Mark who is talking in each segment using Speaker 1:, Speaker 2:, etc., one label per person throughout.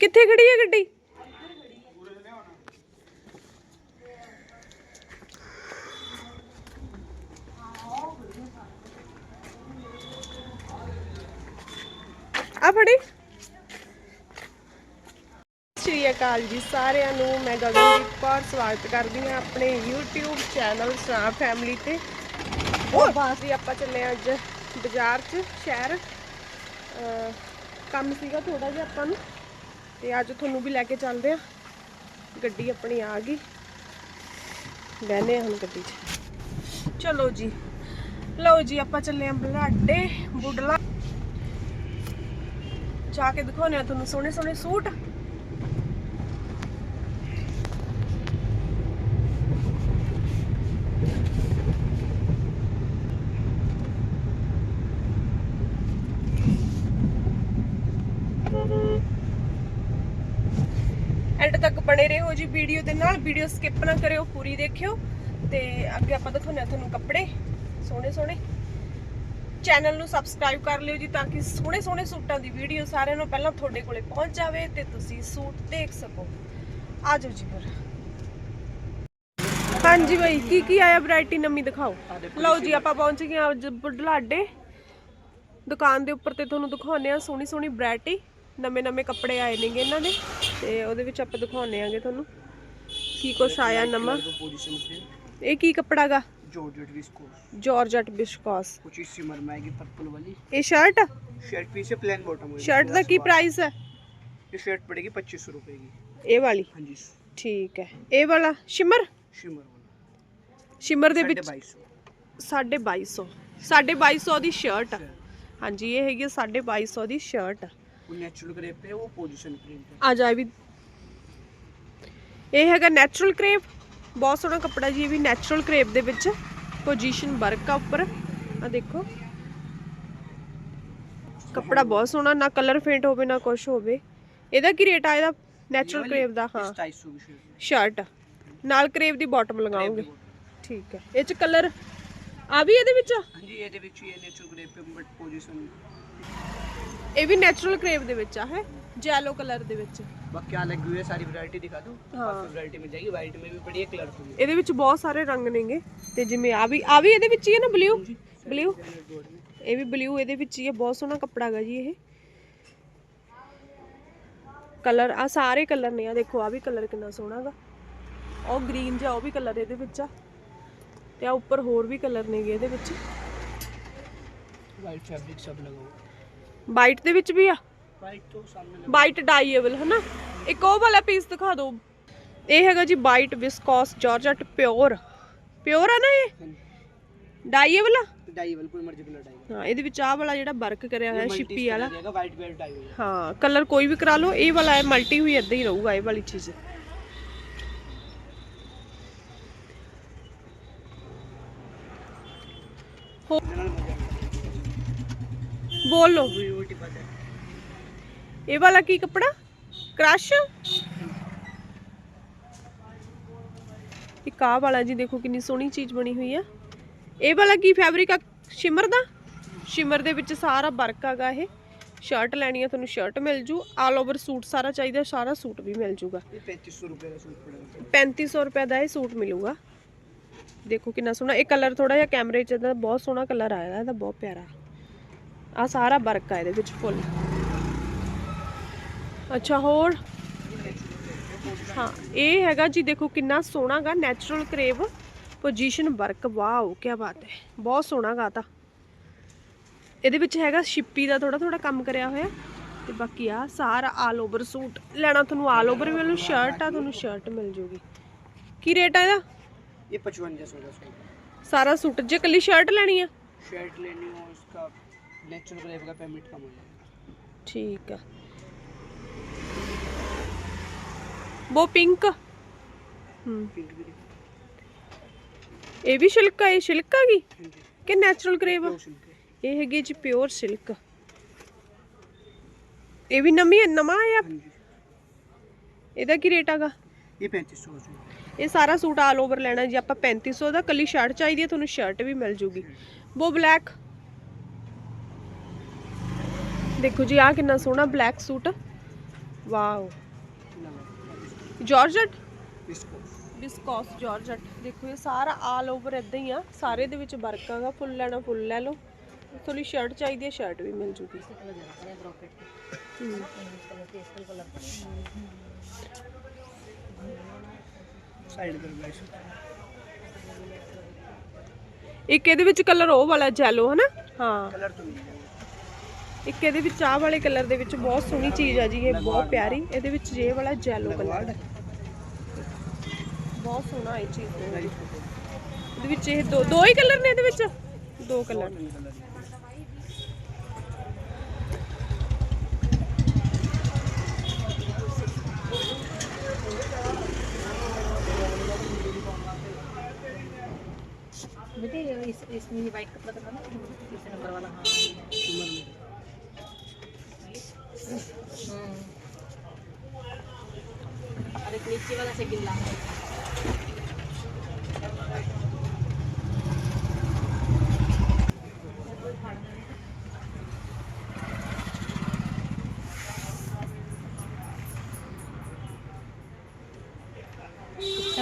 Speaker 1: ਕਿੱਥੇ ਖੜੀ ਹੈ ਗੱਡੀ? ਆ ਫੜੀ। ਸ਼੍ਰੀ ਅਕਾਲ ਜੀ ਸਾਰਿਆਂ ਨੂੰ। ਮੈਂ ਗਗਨਦੀਪ ਕੌਰ ਸਵਾਗਤ ਕਰਦੀ ਹਾਂ ਆਪਣੇ YouTube ਚੈਨਲ ਸਰਾ ਫੈਮਿਲੀ ਤੇ। ਉਹ ਬਾਸ। ਵੀ ਆਪਾਂ ਚੱਲੇ ਅੱਜ ਬਾਜ਼ਾਰ 'ਚ ਸ਼ਹਿਰ। ਕੰਮ ਸੀਗਾ ਥੋੜਾ ਜਿਹਾ ਆਪਾਂ ਨੂੰ ਤੇ ਅੱਜ ਤੁਹਾਨੂੰ ਵੀ ਲੈ ਕੇ ਚੱਲਦੇ ਆ ਗੱਡੀ ਆਪਣੀ ਆ ਗਈ। ਬਹਿਨੇ ਹੁਣ ਗੱਡੀ 'ਚ। ਚਲੋ ਜੀ। ਲਓ ਜੀ, ਆਪਾਂ ਚੱਲੇ ਆ ਬਲਾਡੇ ਬੁੱਢਲਾ ਜਾ ਕੇ ਦਿਖਾਉਣੇ ਆ ਤੁਹਾਨੂੰ ਸੋਹਣੇ ਸੋਹਣੇ ਸੂਟ। ਬਣੇ ਰਹੋ ਜੀ ਵੀਡੀਓ ਦੇ ਨਾਲ। ਵੀਡੀਓ ਸਕਿਪ ਨਾ ਕਰਿਓ ਪੂਰੀ ਦੇਖਿਓ। ਤੇ ਅੱਗੇ ਆਪਾਂ ਦਿਖਾਉਂਦੇ ਹਾਂ ਤੁਹਾਨੂੰ ਕੱਪੜੇ। ਸੋਹਣੇ ਸੋਹਣੇ। ਚੈਨਲ ਨੂੰ ਸਬਸਕ੍ਰਾਈਬ ਕਰ ਲਿਓ ਜੀ ਤਾਂ ਕਿ ਸੋਹਣੇ ਸੋਹਣੇ ਸੂਟਾਂ ਦੀ ਵੀਡੀਓ ਸਾਰਿਆਂ ਨੂੰ ਪਹਿਲਾਂ ਤੁਹਾਡੇ ਕੋਲੇ ਪਹੁੰਚ ਜਾਵੇ ਤੇ ਤੁਸੀਂ ਸੂਟ ਦੇਖ ਸਕੋ। ਆ ਜਾਓ ਜੀ ਫਿਰ। ਹਾਂਜੀ ਬਾਈ ਕੀ ਕੀ ਆਇਆ ਵੈਰਾਈਟੀ ਨਵੀਂ ਦਿਖਾਓ? ਲਓ ਜੀ ਆਪਾਂ ਪਹੁੰਚ ਗਏ ਅੱਜ ਬੁਢਲਾਡੇ। ਦੁਕਾਨ ਦੇ ਉੱਪਰ ਤੇ ਤੁਹਾਨੂੰ ਦਿਖਾਉਂਦੇ ਆ ਸੋਹਣੀ ਸੋਹਣੀ ਵੈਰਾਈਟੀ ਨਵੇਂ ਨਵੇਂ ਕੱਪੜੇ ਆਏ ਨੇਗੇ ਇਹਨਾਂ ਦੇ ਤੇ ਉਹਦੇ ਵਿੱਚ ਆਪਾਂ ਦਿਖਾਉਣੇ ਆਂਗੇ ਤੁਹਾਨੂੰ ਕੀ ਕੁਛ ਆਇਆ ਨਵਾਂ। ਇਹ ਕੀ ਕਪੜਾਗਾ ਜੋਰਜਟ ਵਿਸਕੋਸ
Speaker 2: ਜੋਰਜਟ ਵਿਸਕੋਸ ਕੁਝ ਇਸ ਸਿਮਰ ਪਰਪਲ ਵਾਲੀ।
Speaker 1: ਇਹ ਸ਼ਰਟ
Speaker 2: ਸ਼ਰਟ ਪੀਸ ਹੈ ਪਲੇਨ ਬਾਟਮ ਹੋਏਗੀ
Speaker 1: ਸ਼ਰਟ ਦਾ ਕੀ ਪ੍ਰਾਈਸ ਹੈ?
Speaker 2: ਇਹ ਸ਼ਰਟ ਪੜੇਗੀ 2500 ਰੁਪਏ ਦੀ।
Speaker 1: ਇਹ ਵਾਲੀ?
Speaker 2: ਹਾਂਜੀ।
Speaker 1: ਠੀਕ ਹੈ। ਇਹ ਵਾਲਾ ਸ਼ਿਮਰ?
Speaker 2: ਸ਼ਿਮਰ ਵਾਲਾ।
Speaker 1: ਸ਼ਿਮਰ ਦੇ ਵਿੱਚ
Speaker 2: 2250
Speaker 1: 2250 2250 ਦੀ ਸ਼ਰਟ ਹਾਂਜੀ ਇਹ ਹੈਗੀ 2250 ਦੀ ਸ਼ਰਟ
Speaker 2: वो नेचुरल ग्रेप है वो पोजीशन प्रिंट है
Speaker 1: ਆ ਜਾ ਇਹ ਵੀ ਇਹ ਹੈਗਾ ਨੈਚੁਰਲ ਕ੍ਰੇਪ ਬਹੁਤ ਸੋਹਣਾ ਕੱਪੜਾ ਜੀ ਇਹ ਵੀ ਨੈਚੁਰਲ ਕ੍ਰੇਪ ਦੇ ਵਿੱਚ ਪੋਜੀਸ਼ਨ ਵਰਕ ਆ ਉੱਪਰ ਆ ਦੇਖੋ ਕੱਪੜਾ ਬਹੁਤ ਸੋਹਣਾ ਨਾ ਕਲਰ ਫੇਂਟ ਹੋਵੇ ਨਾ ਕੁਝ ਹੋਵੇ ਇਹਦਾ ਕੀ ਰੇਟ ਆ ਇਹਦਾ ਨੈਚੁਰਲ ਕ੍ਰੇਪ ਦਾ ਹਾਂ
Speaker 2: सताईस सौ की शर्ट है
Speaker 1: ਸ਼ਰਟ ਨਾਲ ਕ੍ਰੇਪ ਦੀ ਬਾਟਮ ਲਗਾਉਂਗੇ ਠੀਕ ਹੈ ਇਹ ਚ ਕਲਰ ਆ ਵੀ ਇਹਦੇ ਵਿੱਚ ਆ?
Speaker 2: हाँ जी ये देखिए ये नेचुरल ग्रेप है बट पोजीशन
Speaker 1: ਇਹ ਵੀ ਨੈਚੁਰਲ ਕ੍ਰੇਪ ਦੇ ਵਿੱਚ ਆ ਹੈ ਜੈਲੋ ਕਲਰ ਦੇ ਵਿੱਚ
Speaker 2: बाकी यहाँ लगी हुई है सारी वैरायटी दिखा दूँ
Speaker 1: हाँ।
Speaker 2: बाकी वैरायटी में जाएगी वाइट में भी बड़ी है कलरफुल
Speaker 1: ਇਹਦੇ ਵਿੱਚ ਬਹੁਤ ਸਾਰੇ ਰੰਗ ਨੇਗੇ ਤੇ ਜਿਵੇਂ ਆ ਵੀ ਆ ਵੀ ਇਹਦੇ ਵਿੱਚ ਹੀ ਹੈ ਨਾ ਬਲੂ ਬਲੂ ਇਹ ਵੀ ਬਲੂ ਇਹਦੇ ਵਿੱਚ ਹੀ ਹੈ ਬਹੁਤ ਸੋਹਣਾ ਕੱਪੜਾ ਹੈਗਾ ਜੀ ਇਹ ਕਲਰ ਆ ਸਾਰੇ ਕਲਰ ਨੇ ਆ ਦੇਖੋ ਆ ਵੀ ਕਲਰ ਕਿੰਨਾ ਸੋਹਣਾ ਹੈਗਾ ਉਹ ਗ੍ਰੀਨ ਜਿਹਾ ਉਹ ਵੀ ਕਲਰ ਇਹਦੇ ਵਿੱਚ ਆ ਤੇ ਆ ਉੱਪਰ ਹੋਰ ਵੀ ਕਲਰ ਨੇਗੇ ਇਹਦੇ ਵਿੱਚ
Speaker 2: वाइट फैब्रिक सब लगा हुआ
Speaker 1: ਵਾਈਟ ਦੇ ਵਿੱਚ ਵੀ ਆ? ਵਾਈਟ ਡਾਈਏਬਲ ਹਨਾ? ਇੱਕ ਉਹ ਵਾਲਾ ਪੀਸ ਦਿਖਾ ਦਿਓ। ਇਹ ਹੈਗਾ ਜੀ white viscose georgette pure pure ਆ ਨਾ ਇਹ? ਡਾਈਏਬਲ
Speaker 2: ਡਾਈਏਬਲ ਕੋਈ ਮਰਜ਼ੀ ਕਲਰ ਡਾਈਏਬਲ
Speaker 1: ਹਾਂ ਇਹਦੇ ਵਿੱਚ ਆਹ ਵਾਲਾ ਜਿਹੜਾ ਵਰਕ ਕਰਿਆ ਹੋਇਆ ਸ਼ਿੱਪੀ ਵਾਲਾ। ਹਾਂ ਕਲਰ ਕੋਈ ਵੀ ਕਰਾ ਲਓ ਇਹ ਵਾਲਾ ਹੈ ਮਲਟੀ ਹੋਈ ਇਦਾਂ ਹੀ ਰਹੂਗਾ ਇਹ ਵਾਲੀ ਚੀਜ਼। ਹੋਰ ਬੋਲੋ
Speaker 2: वही वही टिपा है
Speaker 1: ਇਹ ਵਾਲਾ ਕੀ ਕੱਪੜਾ ਕ੍ਰਸ਼ ਇੱਕ ਆਹ ਵਾਲਾ ਜੀ ਦੇਖੋ ਕਿੰਨੀ ਸੋਹਣੀ ਚੀਜ਼ ਬਣੀ ਹੋਈ ਆ ਇਹ ਵਾਲਾ ਕੀ ਫੈਬਰਿਕ ਆ ਸ਼ਿਮਰ ਦਾ ਸ਼ਿਮਰ ਦੇ ਵਿੱਚ ਸਾਰਾ ਵਰਕ ਆਗਾ ਇਹ ਸ਼ਰਟ ਲੈਣੀ ਆ ਤੁਹਾਨੂੰ ਸ਼ਰਟ ਮਿਲ ਜੂ ਆਲ ਓਵਰ ਸੂਟ ਸਾਰਾ ਚਾਹੀਦਾ ਸਾਰਾ ਸੂਟ ਵੀ ਮਿਲ ਜੂਗਾ
Speaker 2: ये पैंतीस सौ रुपये का सूट पड़ेगा
Speaker 1: 3500 ਰੁਪਏ ਦਾ ਇਹ ਸੂਟ ਮਿਲੂਗਾ ਦੇਖੋ ਕਿੰਨਾ ਸੋਹਣਾ ਇਹ ਕਲਰ ਥੋੜਾ ਜਿਹਾ ਕੈਮਰੇ 'ਚ ਇਹਦਾ ਬਹੁਤ ਸੋਹਣਾ ਕਲਰ ਆਇਆ ਇਹਦਾ ਬਹੁਤ ਪਿਆਰਾ ਆ ਸਾਰਾ ਵਰਕ ਆ ਇਹਦੇ ਵਿੱਚ ਫੁੱਲ ਅੱਛਾ ਹੋਰ? ਹਾਂ ਇਹ ਹੈਗਾ ਜੀ ਦੇਖੋ ਕਿੰਨਾ ਸੋਹਣਾਗਾ natural crepe position work wow ਕੀ ਬਾਤ ਹੈ। ਬਹੁਤ ਸੋਹਣਾਗਾ ਤਾਂ। ਇਹਦੇ ਵਿੱਚ ਹੈਗਾ ਸ਼ਿੱਪੀ ਦਾ ਥੋੜਾ ਥੋੜਾ ਕੰਮ ਕਰਿਆ ਹੋਇਆ। ਤੇ ਬਾਕੀ ਆ ਸਾਰਾ ਆਲ ਓਵਰ ਸੂਟ। ਲੈਣਾ ਤੁਹਾਨੂੰ ਆਲ ਓਵਰ ਮਿਲੂ ਸ਼ਰਟ ਆ ਤੁਹਾਨੂੰ ਸ਼ਰਟ ਮਿਲ ਜੂਗੀ। ਕੀ ਰੇਟ ਆ ਇਹਦਾ?
Speaker 2: ਇਹ 5500
Speaker 1: ਸਾਰਾ ਸੂਟ। ਜੇ ਕੱਲੀ ਸ਼ਰਟ ਲੈਣੀ ਆ?
Speaker 2: ਸ਼ਰਟ ਲੈਣੀ ਹੋ ਇਸਕਾ नेचुरल ग्रेप का पेमेंट कम हो जाएगा
Speaker 1: ਠੀਕ ਆ ਉਹ ਪਿੰਕ ਹੂੰ
Speaker 2: पिंक भी देखो
Speaker 1: ਇਹ ਵੀ ਸਿਲਕ ਆ ਇਹ ਸਿਲਕ ਆ ਗਈ
Speaker 2: हाँ जी
Speaker 1: ਕਿ ਨੈਚੁਰਲ ਕਰੇਵ ਆ
Speaker 2: दो सिल्क है
Speaker 1: ਇਹ ਹੈਗੀ ਜੀ ਪਿਓਰ ਸਿਲਕ ਇਹ ਵੀ ਨਵੀਂ ਹੈ ਨਵਾਂ ਆਇਆ
Speaker 2: हाँ जी
Speaker 1: ਇਹਦਾ ਕੀ ਰੇਟ ਆਗਾ
Speaker 2: ये पैंतीस सौ का सूट
Speaker 1: ਇਹ ਸਾਰਾ ਸੂਟ ਆਲ ਓਵਰ ਲੈਣਾ ਜੀ ਆਪਾਂ 3500 ਦਾ ਕੱਲੀ ਸ਼ਰਟ ਚਾਹੀਦੀ ਹੈ ਤੁਹਾਨੂੰ ਸ਼ਰਟ ਵੀ ਮਿਲ ਜੂਗੀ ਉਹ ਬਲੈਕ ਦੇਖੋ ਜੀ ਆ ਕਿੰਨਾ ਸੋਹਣਾ black suit wow.
Speaker 2: Georgette
Speaker 1: viscose georgette ਦੇਖੋ, ਇਹ ਸਾਰਾ ਆਲ ਓਵਰ ਇਦਾਂ ਹੀ ਆ। ਸਾਰੇ ਦੇ ਵਿੱਚ ਵਰਕ ਆਗਾ ਫੁੱਲ ਲੈਣਾ, ਫੁੱਲ ਲੈ ਲਓ। ਤੁਹਾਨੂੰ ਸ਼ਰਟ ਚਾਹੀਦੀ ਹੈ ਸ਼ਰਟ ਵੀ ਮਿਲ ਜੂਗੀ। ਇੱਕ ਇਹਦੇ ਵਿੱਚ ਕਲਰ ਉਹ ਵਾਲਾ ਜੈਲੋ ਹੈ।
Speaker 2: ਨਾ ਹਾਂ ਕਲਰ ਤੋਂ
Speaker 1: ਇੱਕ ਇਹਦੇ ਵਿੱਚ ਆਹ ਵਾਲੇ ਕਲਰ ਦੇ ਵਿੱਚ ਬਹੁਤ ਸੋਹਣੀ ਚੀਜ਼ ਆ ਜੀ ਇਹ ਬਹੁਤ ਪਿਆਰੀ ਇਹਦੇ ਵਿੱਚ ਜੇ ਵਾਲਾ ਜੈਲੋ ਕਲਰ ਬਹੁਤ ਸੋਹਣਾ ਇਹ ਚੀਜ਼ ਹੈ ਇਹਦੇ ਵਿੱਚ ਇਹ ਦੋ ਦੋ ਹੀ ਕਲਰ ਨੇ ਇਹਦੇ ਵਿੱਚ ਦੋ ਕਲਰ
Speaker 3: बेटे इस इसमें वाइट कपड़ा दिखाना तीसरे नंबर वाला हाँ और एक नीचे वाला से गिल्ला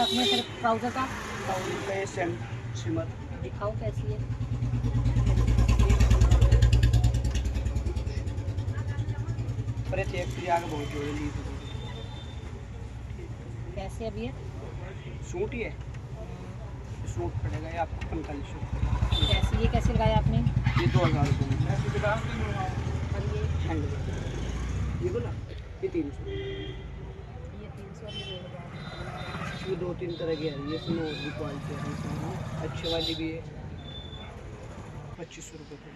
Speaker 3: अपने सिर्फ़ ट्राउज़र का
Speaker 2: का ये सेम सिमर
Speaker 3: दिखाओ कैसी? है
Speaker 2: पर ये एक आगे बहुत जोड़े ली
Speaker 3: कैसे अभी है
Speaker 2: सूट ही है। सूट पड़ेगा ये आपको पैंतालीस सौ।
Speaker 3: कैसे ये कैसे लगाया आपने?
Speaker 2: ये दो हज़ार रुपये।
Speaker 3: और ये
Speaker 2: हैंड ये बोला ये तीन सौ
Speaker 3: ये तीन सौ ये दो
Speaker 2: तीन तरह की है ये स्नो की क्वालिटी है इसमें। अच्छे वाली भी है। पच्चीस सौ रुपये पर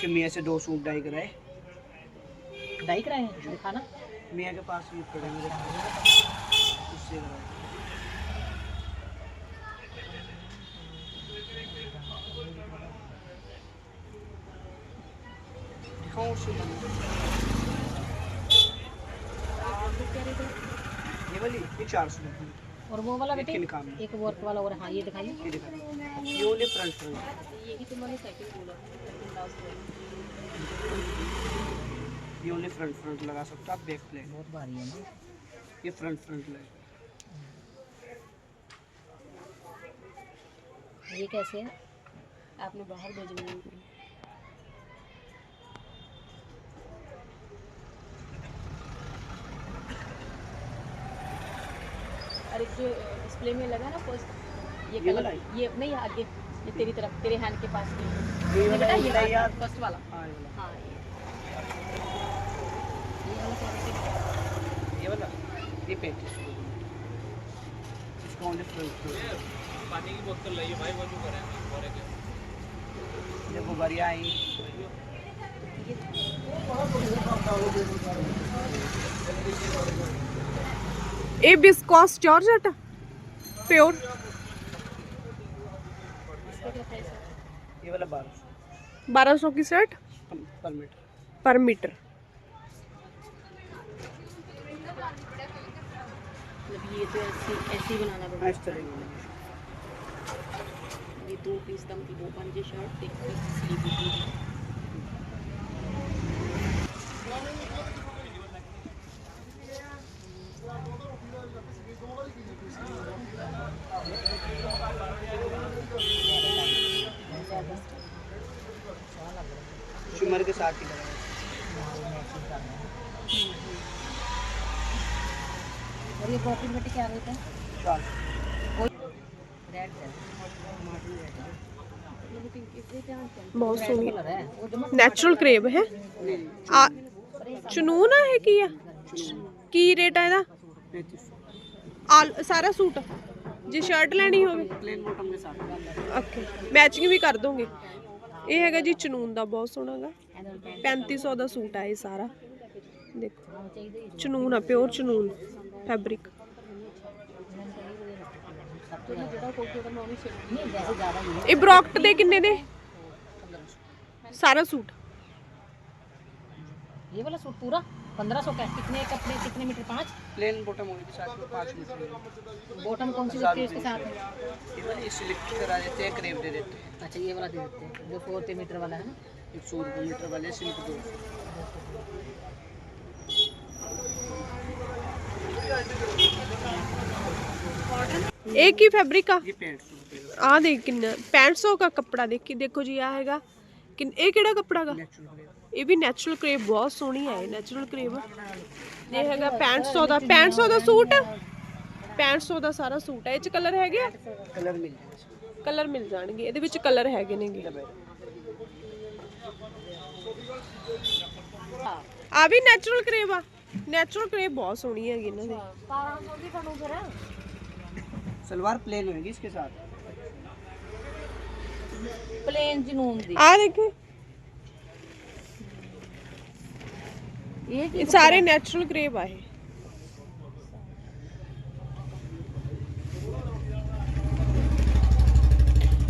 Speaker 2: इसके मियाँ से दो सूट डाई कराए।
Speaker 3: डाई कराए हैं? दिखाना
Speaker 2: मियाँ के पास ये पड़े मेरे कराए। उससे। ये वाली ये चार सौ
Speaker 3: और वो वाला बेटे? एक वर्क वाला और हाँ ये दिखाइए।
Speaker 2: ये दिखाओ ये फ्रंट फ्रंट।
Speaker 3: ये तुम्हारी साइकिल बोला?
Speaker 2: ये ओनली फ्रंट फ्रंट लगा सकते हो आप बैक प्लेन
Speaker 3: बहुत भारी है ना?
Speaker 2: ये फ्रंट फ्रंट लगे
Speaker 3: ये कैसे है? आपने बाहर भेजना है। अरे जो डिस्प्ले में लगा ना फ़र्स्ट ये कलर ये नहीं आगे। ये तेरी तरफ़ तेरे हैंड हाँ, के पास ये
Speaker 2: वाला
Speaker 3: ये फ़र्स्ट वाला
Speaker 2: हाँ ये वाला।
Speaker 3: ये।
Speaker 2: पेट इसको ऑन द ओनली पानी की बोतल लाइए भाई वो जो कर रहे हैं बोरे
Speaker 1: करें देखो बढ़िया आई।
Speaker 3: ए बिस्कॉस जॉर्ज प्योर।
Speaker 2: ये वाला बारह सौ
Speaker 1: की शर्ट
Speaker 2: पर मीटर
Speaker 1: पर मीटर
Speaker 3: ये तो ऐसे ऐसे बनाना पड़ेगा। ये दो पीस दम की वो पंजे शर्ट एक पीस स्लीव की
Speaker 2: शिमर के साथ ही लगाया
Speaker 3: और ये पॉकेट बटे क्या रेट है
Speaker 2: चार
Speaker 3: रेड है
Speaker 1: ਬਹੁਤ ਸੋਹਣੀ
Speaker 3: कलर है वो जमा
Speaker 1: ਨੈਚੁਰਲ ਕਰੇਬ ਹੈ ਆ ਚਨੂਨ ਆ ਇਹ ਕੀ ਆ ਕੀ ਰੇਟ ਆ ਇਹਦਾ
Speaker 2: पैंतीस सौ
Speaker 1: ਆਲ ਸਾਰਾ ਸੂਟ ਜੇ ਸ਼ਰਟ ਲੈਣੀ ਹੋਵੇ
Speaker 2: प्लेन बॉटम के साथ
Speaker 1: ਓਕੇ ਮੈਚਿੰਗ ਵੀ ਕਰ ਦੋਗੇ ਇਹ ਹੈਗਾ ਜੀ ਚਨੂਨ ਦਾ ਬਹੁਤ
Speaker 3: ਸੋਹਣਾਗਾ
Speaker 1: 3500 ਦਾ ਸੂਟ ਆ ਇਹ ਸਾਰਾ। ਦੇਖੋ, ਚਨੂਨ ਆ ਪਿਓਰ ਚਨੂਨ ਫੈਬਰਿਕ ਇਹ ਬ੍ਰੌਕਟ ਦੇ ਕਿੰਨੇ ਦੇ? ਸਾਰਾ ਸੂਟ।
Speaker 3: ਇਹ ਵਾਲਾ ਸੂਟ ਪੂਰਾ? पंद्रह सौ का कितने कपड़े कितने मीटर पाँच
Speaker 2: प्लेन बॉटम होने के साथ में पाँच मीटर है।
Speaker 3: बॉटम कौन सी
Speaker 2: हजार
Speaker 3: लगती है इसके
Speaker 2: रुपये
Speaker 3: साथ में
Speaker 2: इधर ये सिलेक्ट करा देते हैं क्रेप दे देते हैं
Speaker 3: अच्छा ये वाला दे देते हैं जो फोर्टी मीटर वाला है ना
Speaker 2: एक सौ रुपये मीटर वाले सिल्क दो
Speaker 1: ਇਹ ਕੀ ਫੈਬਰਿਕ ਆ
Speaker 2: ये पैंट सौ रुपये
Speaker 1: ਆ ਦੇਖ ਕਿੰਨਾ 6500 ਦਾ ਕੱਪੜਾ ਦੇਖੀ ਦੇਖੋ ਜੀ ਆ ਹੈਗਾ ਕਿੰਨ ਇਹ ਕਿਹੜਾ ਕੱਪੜਾ ਗਾ
Speaker 2: नेचुरल
Speaker 1: ਇਹ ਵੀ ਨੈਚੁਰਲ ਕਰੇਪ ਬਹੁਤ ਸੋਹਣੀ ਹੈ ਨੈਚੁਰਲ ਕਰੇਪ ਇਹ ਹੈਗਾ 6500 ਦਾ 6500 ਦਾ ਸੂਟ? 6500 ਦਾ ਸਾਰਾ ਸੂਟ ਹੈ। ਇਹ ਚ ਕਲਰ ਹੈਗੇ
Speaker 2: ਕਲਰ ਮਿਲ ਜਾਣਗੇ।
Speaker 1: ਕਲਰ ਮਿਲ ਜਾਣਗੇ। ਇਹਦੇ ਵਿੱਚ ਕਲਰ ਹੈਗੇ ਨੇਗੇ। ਆ ਵੀ ਨੈਚੁਰਲ ਕਰੇਪ ਆ। ਨੈਚੁਰਲ ਕਰੇਪ ਬਹੁਤ ਸੋਹਣੀ ਹੈਗੀ ਇਹਨਾਂ ਦੀ।
Speaker 3: 1200 ਦੀ ਤੁਹਾਨੂੰ ਫਿਰ
Speaker 2: ਸਲਵਾਰ ਪਲੇਨ ਹੋਏਗੀ ਇਸਕੇ ਸਾਥ।
Speaker 3: ਪਲੇਨ ਜਨੂਨ ਦੀ।
Speaker 1: ਆ ਦੇਖੋ।
Speaker 3: ये
Speaker 1: ਇਹ ਸਾਰੇ ਨੈਚੁਰਲ ਕਰੇਪ ਆ ਇਹ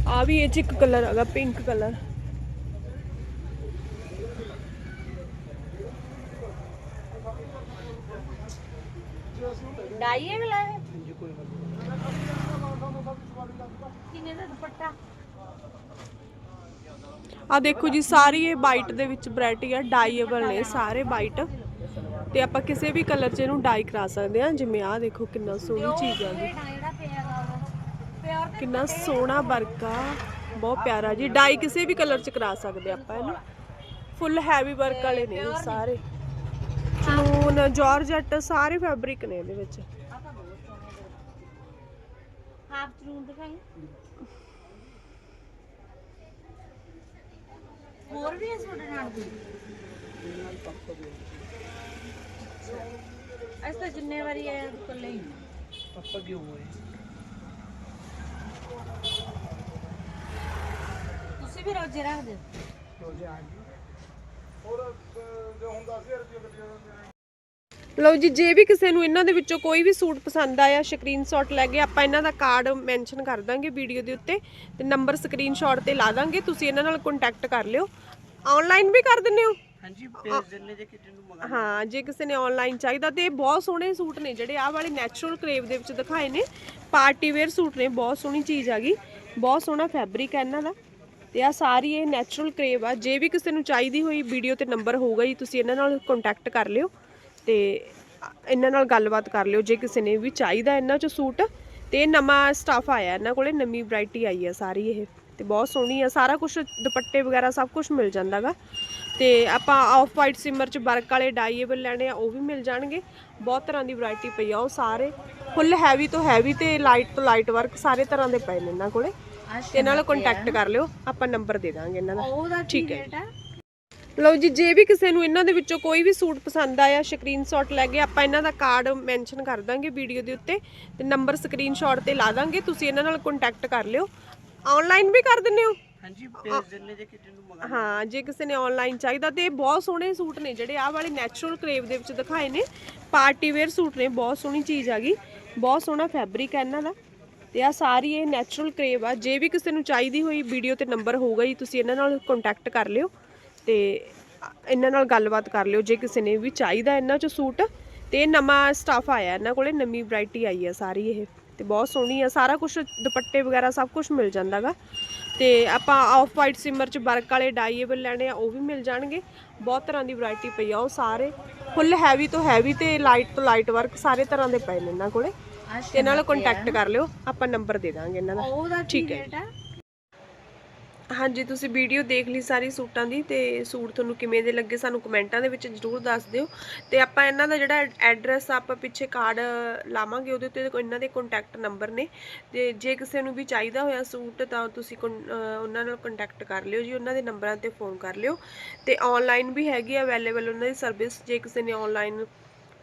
Speaker 1: ਆ ਵੀ ਇਹ ਚ ਇੱਕ ਕਲਰ ਹੈਗਾ ਪਿੰਕ ਕਲਰ
Speaker 3: डाई है मिला है
Speaker 2: जी कोई
Speaker 1: ਆ ਦੇਖੋ ਜੀ, ਸਾਰੀ ਇਹ ਵਾਈਟ ਦੇ ਵਿੱਚ ਵੈਰਾਈਟੀ ਆ ਡਾਈਏਬਲ ਨੇ ਸਾਰੇ ਵਾਈਟ ਤੇ ਆਪਾਂ ਕਿਸੇ ਵੀ ਕਲਰ 'ਚ ਇਹਨੂੰ ਡਾਈ ਕਰਾ ਸਕਦੇ ਆ ਜਿਵੇਂ ਆਹ ਦੇਖੋ ਕਿੰਨਾ ਸੋਹਣੀ ਚੀਜ਼ ਆ ਗਈ ਕਿੰਨਾ ਸੋਹਣਾ ਵਰਕ ਆ, ਬਹੁਤ ਪਿਆਰਾ ਜੀ। ਡਾਈ ਕਿਸੇ ਵੀ ਕਲਰ 'ਚ ਕਰਾ ਸਕਦੇ ਆਪਾਂ ਇਹਨੂੰ। ਫੁੱਲ ਹੈਵੀ ਵਰਕ ਵਾਲੇ ਨੇ ਸਾਰੇ। ਚੂਨ ਜਾਰਜਟ ਸਾਰੇ ਫੈਬਰਿਕ ਨੇ ਇਹਦੇ ਵਿੱਚ।
Speaker 3: ਹਾਫ ਜਰੂਰ ਦਿਖਾਈ। ਹੋਰ ਵੀ ਹੈ ਤੁਹਾਡੇ ਅਸੀਂ ਤਾਂ ਜਿੰਨੇ ਵਾਰੀ
Speaker 2: ਆਏ?
Speaker 3: ਤੁਸੀਂ ਵੀ ਰੋਜੇ ਰੱਖਦੇ ਹੋ?
Speaker 2: ਹੋਰ ਜੇ ਹੁੰਦਾ ਸੀ ਰੁਪਏ ਗੱਡੀਆਂ ਦੇ
Speaker 1: ਲਓ ਜੀ ਜੇ ਵੀ ਕਿਸੇ ਨੂੰ ਇਹਨਾਂ ਦੇ ਵਿੱਚੋਂ ਕੋਈ ਵੀ ਸੂਟ ਪਸੰਦ ਆਇਆ ਸਕਰੀਨਸ਼ਾਟ ਲੈ ਕੇ ਆਪਾਂ ਇਹਨਾਂ ਦਾ ਕਾਰਡ ਮੈਂਸ਼ਨ ਕਰ ਦਾਂਗੇ ਵੀਡੀਓ ਦੇ ਉੱਤੇ ਤੇ ਨੰਬਰ ਸਕਰੀਨਸ਼ਾਟ ਤੇ ਲਾ ਦਾਂਗੇ ਤੁਸੀਂ ਇਹਨਾਂ ਨਾਲ ਕੰਟੈਕਟ ਕਰ ਲਿਓ। ਆਨਲਾਈਨ ਵੀ ਕਰ ਦਿੰਦੇ ਹੋ? ਹਾਂ ਜੇ ਕਿਸੇ ਨੇ ਆਨਲਾਈਨ ਚਾਹੀਦਾ ਤੇ ਬਹੁਤ ਸੋਹਣੇ ਸੂਟ ਨੇ ਜਿਹੜੇ ਆਹ ਵਾਲੇ ਨੈਚੁਰਲ ਕਰੇਵ ਦੇ ਵਿੱਚ ਦਿਖਾਏ ਨੇ। ਪਾਰਟੀ ਵੇਅਰ ਸੂਟ ਨੇ ਬਹੁਤ ਸੋਹਣੀ ਚੀਜ਼ ਆ ਗਈ ਬਹੁਤ ਸੋਹਣਾ ਫੈਬਰਿਕ ਹੈ ਇਹਨਾਂ ਦਾ ਤੇ ਆ ਸਾਰੀ ਇਹ ਨੈਚੁਰਲ ਕਰੇਵ ਆ। ਜੇ ਵੀ ਕਿਸੇ ਨੂੰ ਚਾਹੀਦੀ ਹੋਈ ਵੀਡੀਓ ਤੇ ਨੰਬਰ ਹੋਊਗਾ ਜੀ ਤੁਸੀਂ ਇਹਨਾਂ ਨਾਲ ਕੰਟੈਕਟ ਕਰ ਲਿਓ। ਤੇ ਇਹਨਾਂ ਨਾਲ ਗੱਲਬਾਤ ਕਰ ਲਿਓ ਜੇ ਕਿਸੇ ਨੇ ਵੀ ਚਾਹੀਦਾ ਇਹਨਾਂ ਚੋਂ ਸੂਟ। ਤੇ ਨਵਾਂ ਸਟਾਫ ਆਇਆ ਇਹਨਾਂ ਕੋਲੇ ਨਵੀਂ ਵੈਰਾਈਟੀ ਆਈ ਆ ਸਾਰੀ ਇਹ। ਤੇ ਬਹੁਤ ਸੋਹਣੀ ਆ ਸਾਰਾ ਕੁਝ ਦੁਪੱਟੇ ਵਗੈਰਾ ਸਭ ਕੁਝ ਮਿਲ ਜਾਂਦਾਗਾ। ਤੇ ਆਪਾਂ ਆਫ ਵਾਈਟ ਸਿਮਰ ਚ ਵਰਕ ਵਾਲੇ ਡਾਈਏਬਲ ਲੈਣੇ ਆ ਉਹ ਵੀ ਮਿਲ ਜਾਣਗੇ। ਬਹੁਤ ਤਰ੍ਹਾਂ ਦੀ ਵੈਰਾਈਟੀ ਪਈ ਆ ਉਹ ਸਾਰੇ। ਫੁੱਲ ਹੈਵੀ ਤੋਂ ਹੈਵੀ ਤੇ ਲਾਈਟ ਤੋਂ ਲਾਈਟ ਵਰਕ ਸਾਰੇ ਤਰ੍ਹਾਂ ਦੇ ਪਏ ਨੇ ਇਹਨਾਂ ਕੋਲੇ। ਤੇ ਇਹਨਾਂ ਨਾਲ ਕੰਟੈਕਟ ਕਰ ਲਿਓ ਆਪਾਂ ਨੰਬਰ ਦੇ ਦਾਂਗੇ ਇਹਨਾਂ ਦਾ। ਠੀਕ ਹੈ
Speaker 3: ਹੈ
Speaker 1: ਲਓ ਜੀ ਜੇ ਵੀ ਕਿਸੇ ਨੂੰ ਇਹਨਾਂ ਦੇ ਵਿੱਚੋਂ ਕੋਈ ਵੀ ਸੂਟ ਪਸੰਦ ਆਇਆ ਸਕਰੀਨਸ਼ਾਟ ਲੈ ਕੇ ਆਪਾਂ ਇਹਨਾਂ ਦਾ ਕਾਰਡ ਮੈਂਸ਼ਨ ਕਰ ਦਾਂਗੇ ਵੀਡੀਓ ਦੇ ਉੱਤੇ ਤੇ ਨੰਬਰ ਸਕਰੀਨਸ਼ਾਟ ਤੇ ਲਾ ਦਾਂਗੇ ਤੁਸੀਂ ਇਹਨਾਂ ਨਾਲ ਕੰਟੈਕਟ ਕਰ ਲਿਓ। ਆਨਲਾਈਨ ਵੀ ਕਰ ਦਿੰਦੇ ਹੋ? ਹਾਂ ਜੇ ਕਿਸੇ ਨੇ ਆਨਲਾਈਨ ਚਾਹੀਦਾ ਤੇ ਬਹੁਤ ਸੋਹਣੇ ਸੂਟ ਨੇ ਜਿਹੜੇ ਆਹ ਵਾਲੇ ਨੈਚੁਰਲ ਕਰੇਵ ਦੇ ਵਿੱਚ ਦਿਖਾਏ ਨੇ। ਪਾਰਟੀ ਵੇਅਰ ਸੂਟ ਨੇ ਬਹੁਤ ਸੋਹਣੀ ਚੀਜ਼ ਆ ਗਈ। ਬਹੁਤ ਸੋਹਣਾ ਫੈਬਰਿਕ ਹੈ ਇਹਨਾਂ ਦਾ। ਤੇ ਆ ਸਾਰੀ ਇਹ ਨੈਚੁਰਲ ਕਰੇਵ ਆ। ਜੇ ਵੀ ਕਿਸੇ ਨੂੰ ਚਾਹੀਦੀ ਹੋਈ ਵੀਡੀਓ ਤੇ ਨੰਬਰ ਹੋਊਗਾ ਜੀ ਤੁਸੀਂ ਇਹਨਾਂ ਨਾਲ ਕੰਟੈਕਟ ਕਰ ਲਿਓ। ਤੇ ਇਹਨਾਂ ਨਾਲ ਗੱਲਬਾਤ ਕਰ ਲਿਓ ਜੇ ਕਿਸੇ ਨੇ ਵੀ ਚਾਹੀਦਾ ਇਹਨਾਂ ਚੋਂ ਸੂਟ। ਤੇ ਨਵਾਂ ਸਟਾਫ ਆਇਆ ਇਹਨਾਂ ਕੋਲੇ ਨਵੀਂ ਵੈਰਾਈਟੀ ਆਈ ਆ ਸਾਰੀ ਇਹ। ਤੇ ਬਹੁਤ ਸੋਹਣੀ ਆ ਸਾਰਾ ਕੁਝ ਦੁਪੱਟੇ ਵਗੈਰਾ ਸਭ ਕੁਝ ਮਿਲ ਜਾਂਦਾਗਾ। ਤੇ ਆਪਾਂ ਆਫ ਵਾਈਟ ਸਿਮਰ ਚ ਵਰਕ ਵਾਲੇ ਡਾਈਏਬਲ ਲੈਣੇ ਆ ਉਹ ਵੀ ਮਿਲ ਜਾਣਗੇ। ਬਹੁਤ ਤਰ੍ਹਾਂ ਦੀ ਵੈਰਾਈਟੀ ਪਈ ਆ ਉਹ ਸਾਰੇ। ਫੁੱਲ ਹੈਵੀ ਤੋਂ ਹੈਵੀ ਤੇ ਲਾਈਟ ਤੋਂ ਲਾਈਟ ਵਰਕ ਸਾਰੇ ਤਰ੍ਹਾਂ ਦੇ ਪਏ ਨੇ ਇਹਨਾਂ ਕੋਲੇ। ਤੇ ਇਹਨਾਂ ਨਾਲ ਕੰਟੈਕਟ ਕਰ ਲਿਓ ਆਪਾਂ ਨੰਬਰ ਦੇ ਦਾਂਗੇ ਇਹਨਾਂ ਦਾ। ਠੀਕ ਹੈ
Speaker 3: ਹੈ
Speaker 1: ਹਾਂਜੀ, ਤੁਸੀਂ ਵੀਡੀਓ ਦੇਖ ਲਈ ਸਾਰੀ ਸੂਟਾਂ ਦੀ ਤੇ ਸੂਟ ਤੁਹਾਨੂੰ ਕਿਵੇਂ ਦੇ ਲੱਗੇ ਸਾਨੂੰ ਕਮੈਂਟਾਂ ਦੇ ਵਿੱਚ ਜਰੂਰ ਦੱਸ ਦਿਓ। ਤੇ ਆਪਾਂ ਇਹਨਾਂ ਦਾ ਜਿਹੜਾ ਐਡਰੈਸ ਆਪਾਂ ਪਿੱਛੇ ਕਾਰਡ ਲਾਵਾਂਗੇ, ਉਹਦੇ ਉੱਤੇ ਇਹਨਾਂ ਦੇ ਕੰਟੈਕਟ ਨੰਬਰ ਨੇ। ਤੇ ਜੇ ਕਿਸੇ ਨੂੰ ਵੀ ਚਾਹੀਦਾ ਹੋਇਆ ਸੂਟ ਤਾਂ ਤੁਸੀਂ ਕਨ- ਉਹਨਾਂ ਨਾਲ ਕੰਟੈਕਟ ਕਰ ਲਿਓ ਜੀ, ਉਹਨਾਂ ਦੇ ਨੰਬਰਾਂ ਤੇ ਫੋਨ ਕਰ ਲਿਓ। ਤੇ ਆਨਲਾਈਨ ਵੀ ਹੈਗੀ ਅਵੇਲੇਬਲ ਉਹਨਾਂ ਦੀ ਸਰਵਿਸ ਜੇ ਕਿਸੇ ਨੇ ਆਨਲਾਈਨ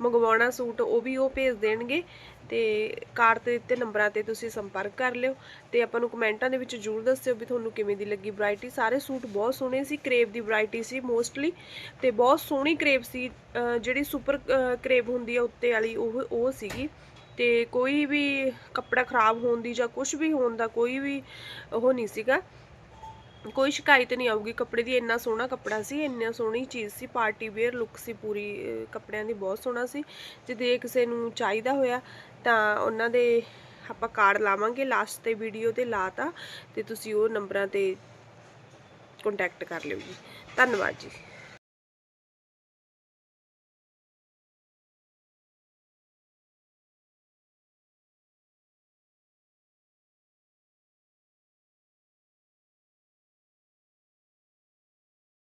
Speaker 1: ਮੰਗਵਾਉਣਾ ਸੂਟ, ਉਹ ਵੀ ਉਹ ਭੇਜ ਦੇਣਗੇ। ਤੇ ਕਾਰਡ ਤੇ ਦਿੱਤੇ ਨੰਬਰਾਂ ਤੇ ਤੁਸੀਂ ਸੰਪਰਕ ਕਰ ਲਿਓ। ਤੇ ਆਪਾਂ ਨੂੰ ਕਮੈਂਟਾਂ ਦੇ ਵਿੱਚ ਜਰੂਰ ਦੱਸਿਓ ਵੀ ਤੁਹਾਨੂੰ ਕਿਵੇਂ ਦੀ ਲੱਗੀ ਵੈਰਾਈਟੀ ਸਾਰੇ ਸੂਟ ਬਹੁਤ ਸੋਹਣੇ ਸੀ ਕਰੇਵ ਦੀ ਵੈਰਾਈਟੀ ਸੀ ਮੋਸਟਲੀ ਤੇ ਬਹੁਤ ਸੋਹਣੀ ਕਰੇਵ ਸੀ ਜਿਹੜੀ ਸੁਪਰ ਕਰੇਵ ਹੁੰਦੀ ਆ ਉੱਤੇ ਵਾਲੀ, ਉਹ ਉਹ ਸੀਗੀ। ਤੇ ਕੋਈ ਵੀ ਕੱਪੜਾ ਖਰਾਬ ਹੋਣ ਦੀ ਜਾਂ ਕੁਝ ਵੀ ਹੋਣ ਦਾ ਕੋਈ ਵੀ ਉਹ ਨਹੀਂ ਸੀਗਾ। ਕੋਈ ਸ਼ਿਕਾਇਤ ਨਹੀਂ ਆਊਗੀ। ਕੱਪੜੇ ਦੀ ਇੰਨਾ ਸੋਹਣਾ ਕੱਪੜਾ ਸੀ, ਇੰਨਾ ਸੋਹਣੀ ਚੀਜ਼ ਸੀ, ਪਾਰਟੀ ਵੇਅਰ ਲੁੱਕ ਸੀ ਪੂਰੀ ਕੱਪੜਿਆਂ ਦੀ ਬਹੁਤ ਸੋਹਣਾ ਸੀ। ਜੇ ਦੇ ਕਿਸੇ ਨੂੰ ਚਾਹੀਦਾ ਹੋਇਆ ਤਾਂ ਉਹਨਾਂ ਦੇ ਆਪਾਂ ਕਾਰਡ ਲਾਵਾਂਗੇ, ਲਾਸਟ ਤੇ ਵੀਡੀਓ ਤੇ ਲਾਤਾ ਤੇ ਤੁਸੀਂ ਉਹ ਨੰਬਰਾਂ ਤੇ ਕੰਟੈਕਟ ਕਰ ਲਿਓ ਜੀ। ਧੰਨਵਾਦ ਜੀ।